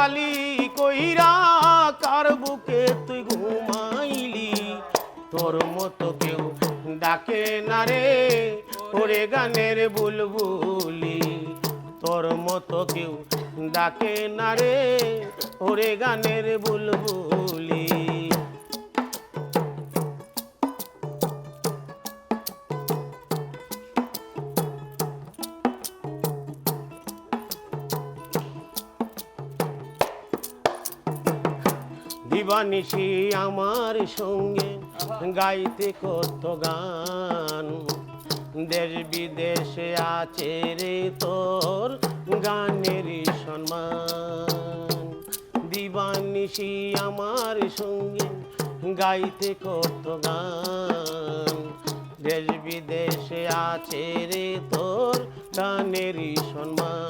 কালি কইরা কার বুকে তুই ঘুমাইলি? তোর মতো কেউ ডাকে না রে, ওরে গানের বুলবুলি। তোর মতো কেউ ডাকে না রে, ওরে গানের বুলবুলি। দিবানিশি আমার সঙ্গে গাইতে কত গান। দেশ বিদেশে আছে রে তোর গানের সম্মান। দিবানিশি আমার সঙ্গে গাইতে কত গান। দেশ বিদেশে আছে রে তোর গানেরই সম্মান।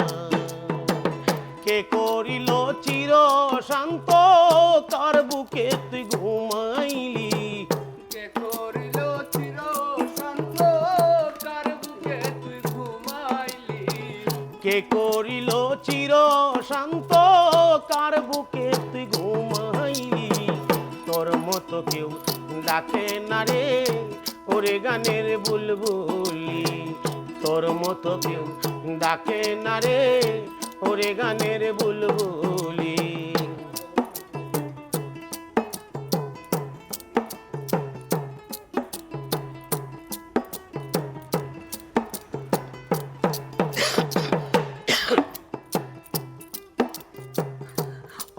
কে করিল চির শান্ত কার বুকে তুই ঘুমাইলি। কে করিল চির শান্ত কার বুকে তুই ঘুমাইলি। কে করিল চির শান্ত কার বুকে তুই ঘুমাইলি। তোর মতো কেউ ডাকে না রে ওরে গানের বুলবুলি। তোর মতো কেউ ডাকে না রে ওরে গানের বুলবুলি।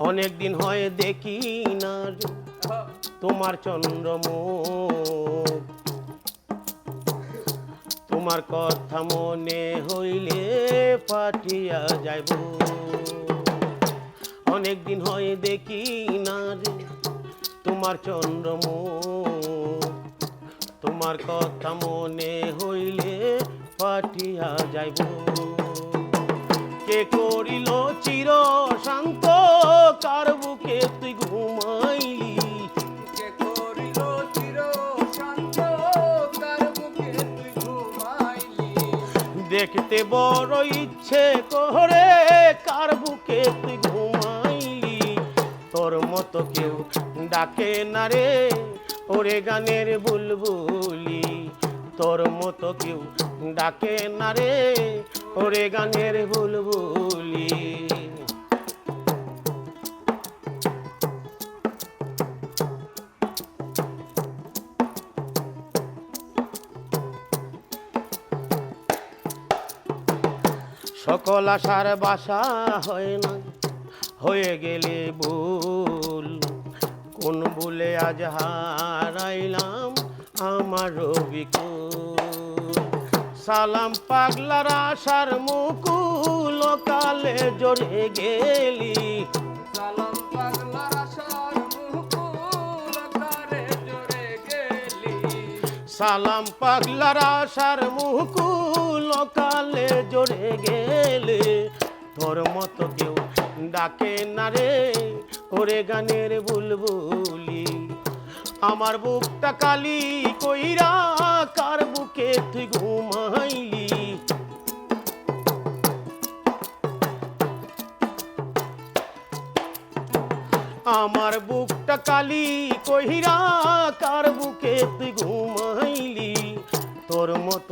অনেক দিন হয় দেখি না তোমার চন্দ্রমুখ তোমার কথা মনে হইলে পাঠিয়া যাইব। অনেক দিন হয় দেখি না রে, তোমার চন্দ্রমুখ তোমার কথা মনে হইলে পাঠিয়া যাইব। কে করিল চির শান্ত দেখতে বড় ইচ্ছে করে, কার বুকে তুই ঘুমাইলি? তোর মতো কেউ ডাকে না রে, ওরে গানের বুলবুলি। তোর মতো কেউ ডাকে না রে, ওরে গানের বুলবুলি। সকল আশার বাসা হয় না হয়ে গেলে ভুল। কোন ভুলে আজ হারাইলাম আমার বিকুল সালাম পাগলার আশার মুকুল কালে জড়ে গেলি। সালাম সালাম পাগলার আশার মুকুল কালে জড়ে গেলে। তোর মতো কেউ ডাকে না রে, ওরে গানের বুলবুলি। আমার বুকটা কালি কইরা কার বুকে তুই ঘুমাইলি? আমার বুকটা কালি কহিরা কার বুকে তুই